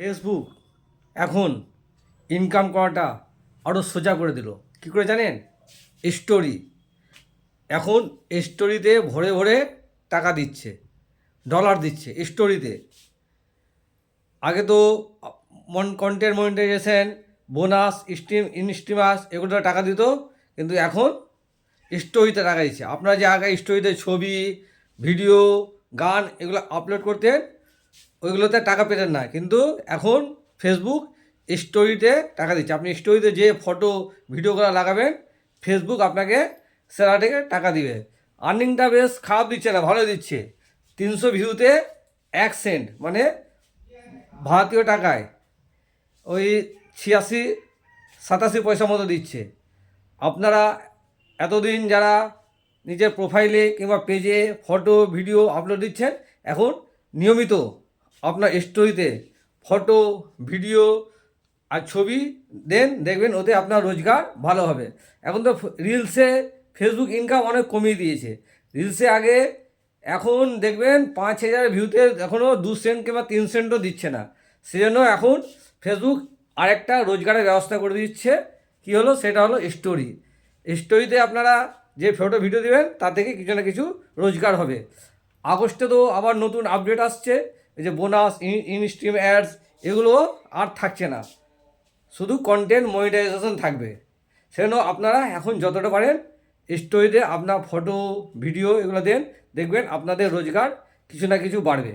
Facebook এখন income করাটা আরও সোজা করে দিল। কী করে জানেন? স্টোরি এখন স্টোরিতে ভরে ভরে টাকা দিচ্ছে ডলার দিচ্ছে স্টোরিতে আগে তো মন কন্টেন্ট মনিটাইজেশন বোনাস স্টিম ইনস্টিমাস এগুলো টাকা দিত, কিন্তু এখন স্টোরিতে টাকা দিচ্ছে। আপনারা যে আগে স্টোরিতে ছবি ভিডিও গান, এগুলো আপলোড করতেন ওইগুলোতে টাকা পেতেন না। কিন্তু এখন ফেসবুক স্টোরিতে টাকা দিচ্ছে। আপনি স্টোরিতে যে ফটো ভিডিওগুলো লাগাবেন ফেসবুক আপনাকে সেটা থেকে টাকা দিবে। আর্নিংটা বেশ খারাপ দিচ্ছে না ভালো দিচ্ছে। তিনশো ভিউতে এক সেন্ট মানে ভারতীয় টাকায় ওই ছিয়াশি, সাতাশি পয়সা মতো দিচ্ছে। আপনারা এতদিন যারা নিজের প্রোফাইলে কিংবা পেজে ফটো ভিডিও আপলোড দিচ্ছেন, এখন নিয়মিত আপনার স্টোরিতে ফটো ভিডিও আর ছবি দেন দেখবেন ওতে আপনার রোজগার ভালো হবে। এখন তো রিলসে ফেসবুক ইনকাম অনেক কমিয়ে দিয়েছে। রিলসে আগে এখন দেখবেন পাঁচ হাজার ভিউতে এখনও দু সেন্ট কিংবা তিন সেন্টও দিচ্ছে না। সেজন্য এখন ফেসবুক আরেকটা রোজগারের ব্যবস্থা করে দিচ্ছে। কী হলো? সেটা হলো স্টোরি স্টোরিতে আপনারা যে ফটো ভিডিও দেবেন তা থেকে কিছু না কিছু রোজগার হবে। আগস্টে তো আবার নতুন আপডেট আসছে। এই যে বোনাস ইনস্ট্রিম অ্যাডস, এগুলো আর থাকছে না। শুধু কন্টেন্ট মনিটাইজেশন থাকবে। সেজন্য আপনারা এখন যতটা পারেন স্টোরিতে আপনার ফটো ভিডিও এগুলো দেন, দেখবেন আপনাদের রোজগার কিছু না কিছু বাড়বে।